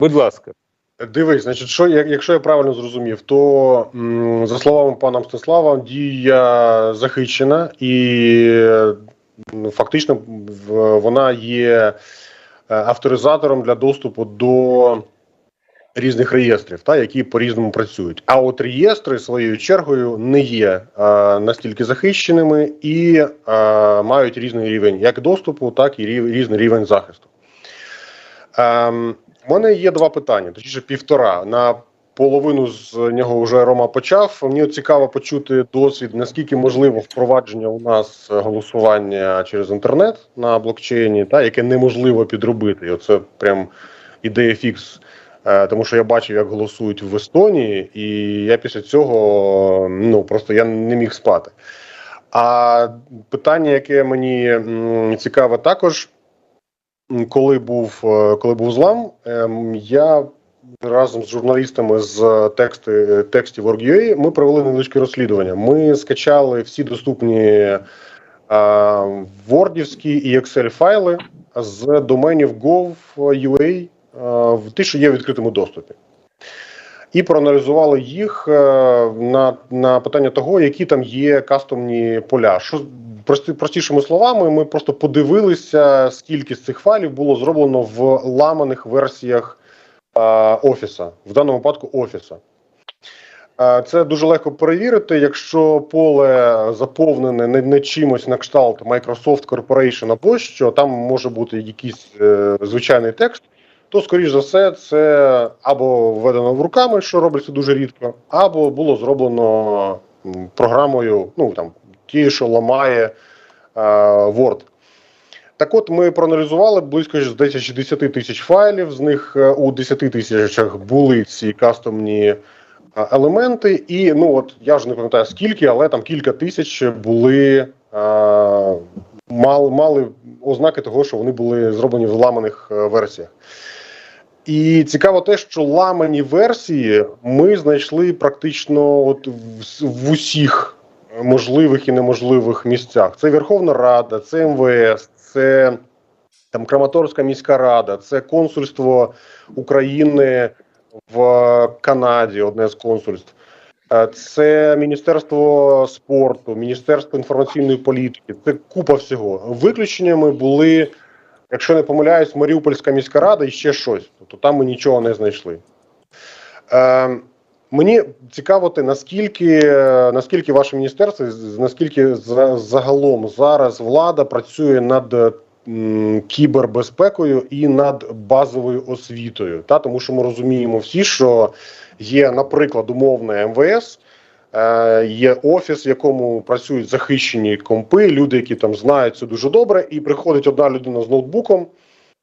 Будь ласка. Дивись, значить, що якщо я правильно зрозумів, то за словами пана Мстислава, дія захищена і фактично вона є е, авторизатором для доступу до різних реєстрів, та, які по-різному працюють. А от реєстри своєю чергою не є е, настільки захищеними і е, мають різний рівень як доступу, так і різний рівень захисту. У мене є два питання, точніше півтора. На половину з нього вже Рома почав. Мені цікаво почути досвід, наскільки можливо впровадження у нас голосування через інтернет на блокчейні, та яке неможливо підробити. І оце прям ідея фікс. Е, Тому що я бачив, як голосують в Естонії, і я після цього ну просто я не міг спати. А питання, яке мені цікаве, також коли був е, коли був злам, ем, я разом з журналістами з тексти текстів Org.ua ми провели невеличке розслідування. Ми скачали всі доступні е, вордівські і Excel файли з доменів gov.ua, е, в ті, що є в відкритому доступі. І проаналізували їх е, на, на питання того, які там є кастомні поля. Що прости, простішими словами, ми просто подивилися, скільки з цих файлів було зроблено в ламаних версіях е, офіса, в даному випадку офіса. Е, Це дуже легко перевірити, якщо поле заповнене не, не чимось на кшталт Microsoft Corporation або що, там може бути якийсь е, звичайний текст, то, скоріш за все, це або введено в руками, що робиться дуже рідко, або було зроблено програмою, ну там ті, що ламає е, Word. Так от ми проаналізували близько здається, 60 тисяч файлів. З них е, у 10 тисячах були ці кастомні е, елементи. І ну от я вже не пам'ятаю скільки, але там кілька тисяч були е, мали, мали ознаки того, що вони були зроблені в ламаних е, версіях. І цікаво те, що ламані версії ми знайшли практично от в, в усіх можливих і неможливих місцях. Це Верховна Рада, це МВС, це там Краматорська міська рада, це консульство України в Канаді, одне з консульств. Е, Це Міністерство спорту, Міністерство інформаційної політики, це купа всього. Виключеннями були, якщо не помиляюсь, Маріупольська міська рада і ще щось. Тобто там ми нічого не знайшли. Е, Мені цікаво те, наскільки, наскільки ваше міністерство, наскільки за- загалом зараз влада працює над кібербезпекою і над базовою освітою. Та? Тому що ми розуміємо всі, що є, наприклад, умовне МВС, є офіс, в якому працюють захищені компи, люди, які там знають це дуже добре, і приходить одна людина з ноутбуком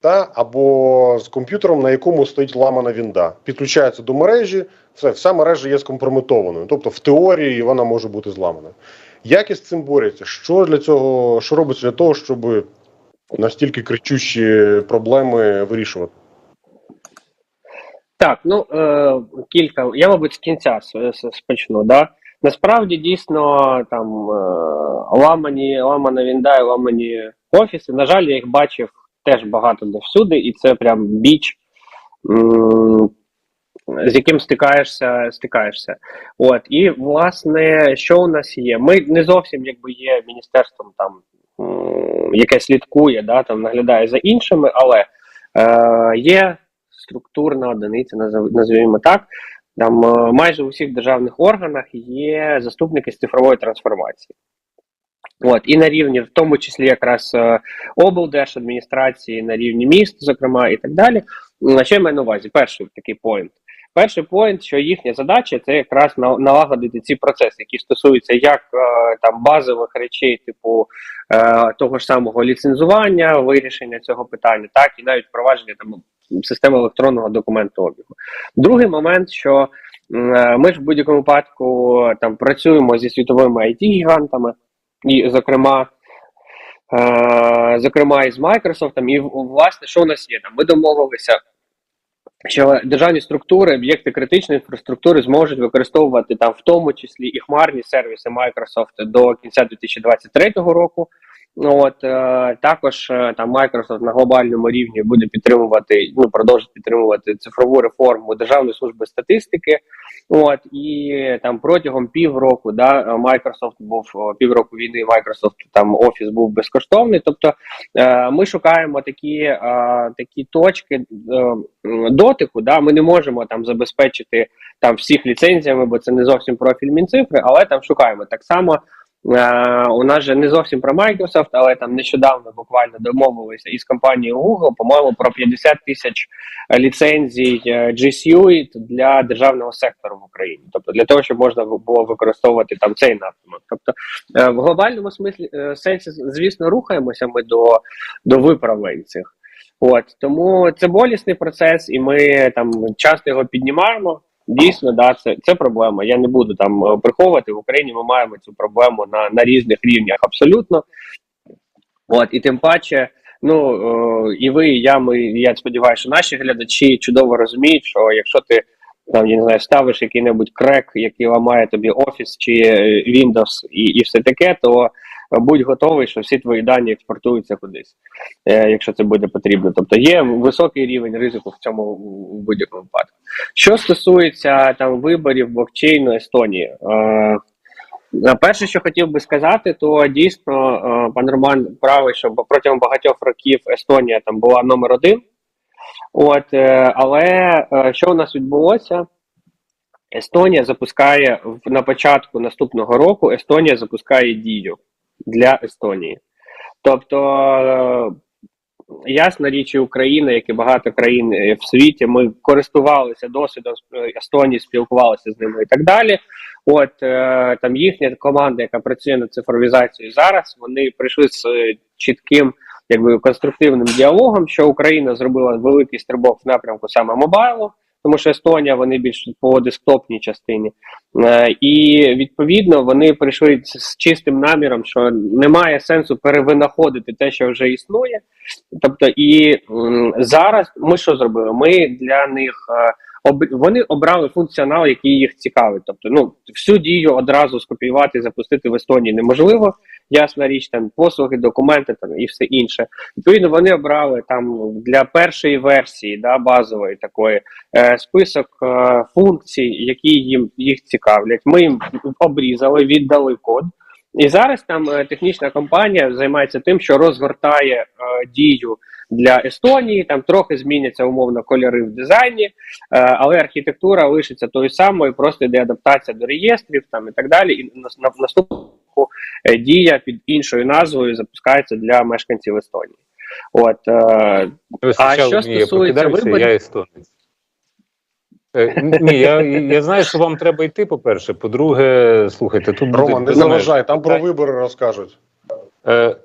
та або з комп'ютером, на якому стоїть ламана вінда, підключається до мережі. Все, вся мережа є скомпрометованою. Тобто, в теорії вона може бути зламана. Як із цим борються? Що для цього, що робиться для того, щоб настільки кричущі проблеми вирішувати? Так, ну е, кілька. Я, мабуть, з кінця с- спочну. Да? Насправді дійсно там е, ламані, ламана вінда ламані офіси. На жаль, я їх бачив теж багато де всюди, і це прям біч, з яким стикаєшся, стикаєшся. От, і власне, що у нас є? Ми не зовсім якби є міністерством там, яке слідкує, да, там наглядає за іншими, але е, є структурна одиниця, називаємо так. Там е, майже у всіх державних органах є заступники з цифрової трансформації. От, і на рівні, в тому числі якраз е, облдержадміністрації, на рівні міст, зокрема, і так далі. Що я маю на увазі? Перший такий поінт. Перший поінт, що їхня задача це якраз на- налагодити ці процеси, які стосуються як е, там базових речей, типу того ж самого ліцензування, вирішення цього питання, так і навіть впровадження там системи електронного документообігу. Другий момент, що е, ми ж в будь-якому випадку там працюємо зі світовими it гігантами і, зокрема, е, зокрема, і з Microsoft, і власне, що у нас є там? Ми домовилися. Що державні структури, об'єкти критичної інфраструктури зможуть використовувати там, в тому числі і хмарні сервіси Microsoft до кінця 2023 року. От е, також е, там Microsoft на глобальному рівні буде підтримувати, ну продовжить підтримувати цифрову реформу Державної служби статистики. От і там протягом півроку, да, Microsoft був півроку війни. Microsoft там офіс був безкоштовний. Тобто е, ми шукаємо такі, е, такі точки е, дотику. Да, ми не можемо там забезпечити там всіх ліцензіями, бо це не зовсім профіль Мінцифри, але там шукаємо так само. Е, у нас же не зовсім про Microsoft, але там нещодавно буквально домовилися із компанією Google, по-моєму, про 50 тисяч ліцензій е, G Suite для державного сектору в Україні, тобто для того, щоб можна було використовувати там цей напрямок. Тобто е, в глобальному смислі сенсі, звісно, рухаємося ми до, до виправлень цих. От тому це болісний процес, і ми там часто його піднімаємо. Дійсно, да, це, це проблема. Я не буду там е, приховувати. В Україні ми маємо цю проблему на, на різних рівнях абсолютно. От, і тим паче, ну е, і ви, і я, ми, я сподіваюся, що наші глядачі чудово розуміють, що якщо ти там, я не знаю, ставиш який-небудь крек, який ламає тобі офіс чи е, Windows і, і все таке, то будь готовий, що всі твої дані експортуються кудись, е, якщо це буде потрібно. Тобто є високий рівень ризику в цьому в будь-якому випадку. Що стосується там виборів блокчейну Естонії, е, е, перше, що хотів би сказати, то дійсно пан Роман правий, що протягом багатьох років Естонія там була номер один. От, але що у нас відбулося? Естонія запускає на початку наступного року. Естонія запускає дію для Естонії. Тобто, е, ясна річ, і Україна, як і багато країн е, в світі, ми користувалися досвідом е, Естонії, спілкувалися з ними і так далі. От там їхня команда, яка працює над цифровізацією зараз, вони прийшли з чітким. Якби конструктивним діалогом, що Україна зробила великий стрибок в напрямку саме мобайлу, тому що Естонія вони більш по десктопній частині, Е, і відповідно вони прийшли з чистим наміром, що немає сенсу перевинаходити те, що вже існує. Тобто, і зараз ми що зробили? Ми для них е, об, вони обрали функціонал, який їх цікавить. Тобто, ну всю дію одразу скопіювати, запустити в Естонії неможливо. Ясна річ, там послуги, документи там і все інше. Відповідно, вони обрали там для першої версії, да, базової такої е, список е, функцій, які їм їх цікавлять. Ми їм обрізали, віддали код. І зараз там е, технічна компанія займається тим, що розгортає е, дію для Естонії. Там трохи зміняться умовно кольори в дизайні, е, але архітектура лишиться тою самою, просто йде адаптація до реєстрів там і так далі. І на, на наступну е, дія під іншою назвою запускається для мешканців Естонії. От е, Не що стосується виборів- я естонець. Ні, я, я знаю, що вам треба йти, по-перше. По-друге, слухайте, тут буде не заважай, там про вибори розкажуть. Е,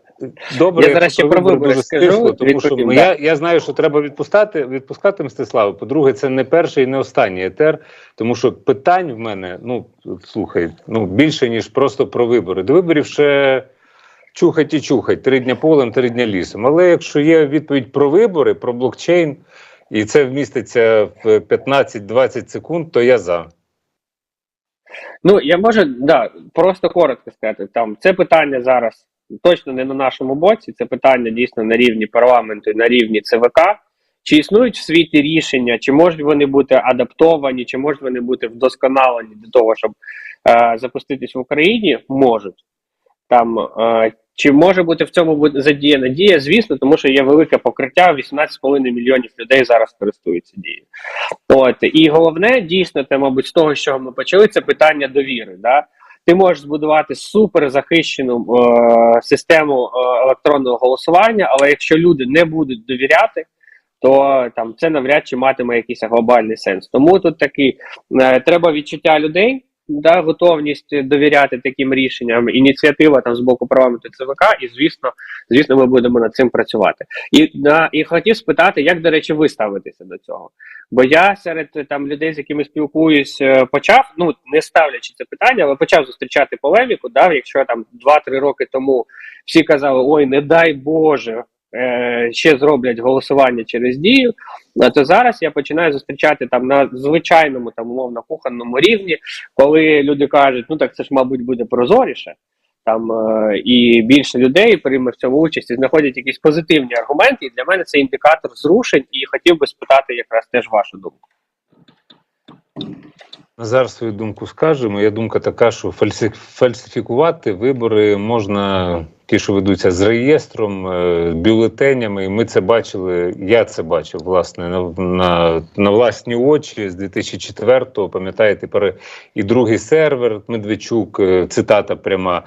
Добре, Я зараз ще про вибори дуже скажу, стисло, тому що ну, да. я, я знаю, що треба відпускати, відпускати Мстислава. По-друге, це не перший і не останній етер, тому що питань в мене, ну слухай, ну більше ніж просто про вибори. До виборів ще чухать і чухать, три дня полем, три дня лісом. Але якщо є відповідь про вибори, про блокчейн, і це вміститься в 15-20 секунд, то я за. Ну, я можу да, просто коротко сказати. Там це питання зараз точно не на нашому боці. Це питання дійсно на рівні парламенту на рівні ЦВК. Чи існують в світі рішення, чи можуть вони бути адаптовані, чи можуть вони бути вдосконалені для того, щоб е, запуститись в Україні? Можуть. Там е, чи може бути в цьому задіяна дія? Звісно, тому що є велике покриття. 18,5 мільйонів людей зараз користуються дією. От і головне, дійсно, те, мабуть, з того, чого ми почали, це питання довіри. Да? Ти можеш збудувати супер захищену е, систему е, електронного голосування, але якщо люди не будуть довіряти, то там це навряд чи матиме якийсь глобальний сенс. Тому тут такий е, треба відчуття людей. Да, готовність довіряти таким рішенням, ініціатива там з боку парламенту ЦВК, і звісно, звісно, ми будемо над цим працювати. І да, і хотів спитати, як до речі, ви ставитеся до цього? Бо я серед там людей, з якими спілкуюсь, е, почав, ну не ставлячи це питання, але почав зустрічати полеміку. Да, якщо там 2-3 роки тому всі казали, ой, не дай Боже, е, ще зроблять голосування через дію. а То зараз я починаю зустрічати там на звичайному там умовно кухонному рівні, коли люди кажуть, ну так це ж, мабуть, буде прозоріше. там е, і більше людей прийме в цьому участь і знаходять якісь позитивні аргументи. І для мене це індикатор зрушень. І хотів би спитати якраз теж вашу думку. Назар свою думку скаже. Моя думка така, що фальсифікувати вибори можна, ті, що ведуться з реєстром, е, бюлетенями. І ми це бачили. Я це бачив власне на, на, на власні очі з 2004-го. Пам'ятаєте, і другий сервер Медведчук, е, цитата пряма.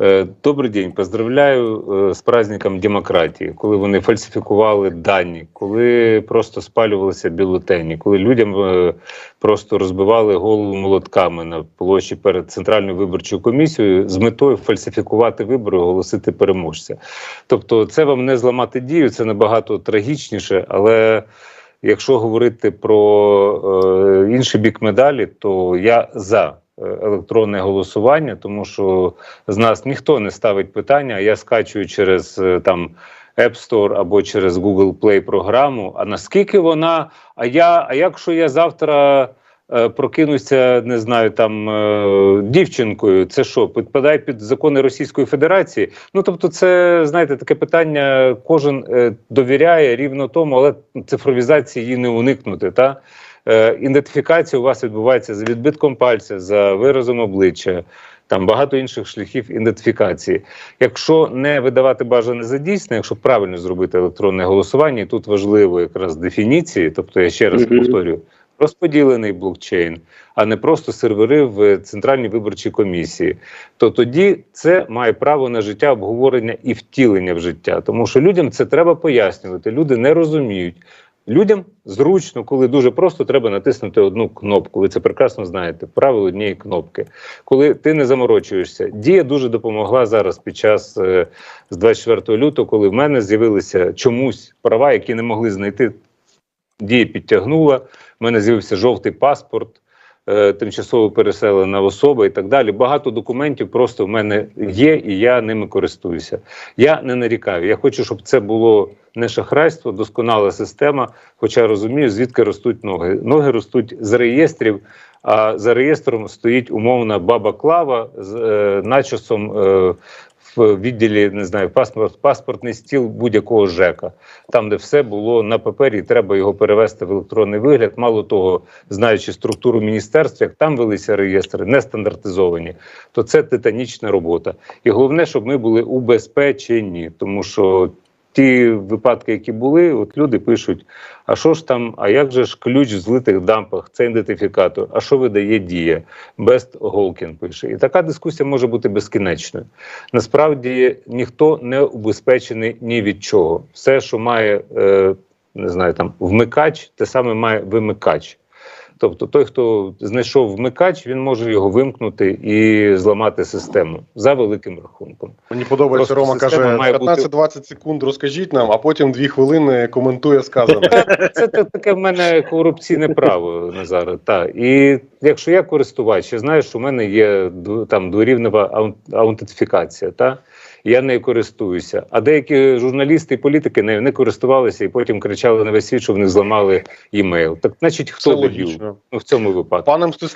Е, Добрий день, поздравляю е, з праздником демократії, коли вони фальсифікували дані, коли просто спалювалися бюлетені, коли людям е, просто розбивали голову молотками на площі перед центральною виборчою комісією з метою фальсифікувати вибори, оголосити переможця. Тобто, це вам не зламати дію, це набагато трагічніше, але. Якщо говорити про е, інший бік медалі, то я за електронне голосування, тому що з нас ніхто не ставить питання. Я скачую через е, там App Store або через Google Play програму. А наскільки вона? А я, а якщо я завтра е, прокинуся, не знаю, там е, дівчинкою, це що, підпадає під закони Російської Федерації? Ну тобто, це знаєте, таке питання. Кожен е, довіряє рівно тому, але цифровізації її не уникнути. Та е, ідентифікація у вас відбувається за відбитком пальця, за виразом обличчя. Там багато інших шляхів ідентифікації. Якщо не видавати бажане за дійсне, якщо правильно зробити електронне голосування, і тут важливо якраз дефініції, тобто я ще раз Мгм. повторюю, розподілений блокчейн, а не просто сервери в центральній виборчій комісії, то тоді це має право на життя обговорення і втілення в життя. Тому що людям це треба пояснювати. Люди не розуміють. Людям зручно, коли дуже просто треба натиснути одну кнопку. Ви це прекрасно знаєте. Правило однієї кнопки. Коли ти не заморочуєшся, дія дуже допомогла зараз під час е, з 24 лютого, коли в мене з'явилися чомусь права, які не могли знайти. Дія підтягнула. В мене з'явився жовтий паспорт, тимчасово переселена особа і так далі. Багато документів просто в мене є, і я ними користуюся. Я не нарікаю. Я хочу, щоб це було не шахрайство, досконала система. Хоча розумію, звідки ростуть ноги. Ноги ростуть з реєстрів. А за реєстром стоїть умовна баба Клава з е, начосом е, в відділі, не знаю, паспорт, паспортний стіл будь-якого ЖЕКа, там, де все було на папері, треба його перевести в електронний вигляд. Мало того, знаючи структуру міністерства, як там велися реєстри, не стандартизовані, то це титанічна робота. І головне, щоб ми були убезпечені, тому що. Ті випадки, які були, от люди пишуть: а що ж там, а як же ж ключ в злитих дампах, це ідентифікатор, а що видає дія? Бест Голкін пише. І така дискусія може бути безкінечною. Насправді ніхто не убезпечений ні від чого. Все, що має е, не знаю, там вмикач, те саме має вимикач. Тобто той, хто знайшов вмикач, він може його вимкнути і зламати систему за великим рахунком. Мені подобається, Просто Рома каже: 15-20 секунд розкажіть нам, а потім 2 хвилини коментує сказане. Це та- таке в мене корупційне право Назаре. Та і якщо я користувач, я знаю, що в мене є там дворівнева аутентифікація, та я нею користуюся. А деякі журналісти і політики нею не користувалися і потім кричали на весь світ, що вони зламали імейл. Так значить, хто дебіл логічно. ну, в цьому випадку? Пане Мстиславе,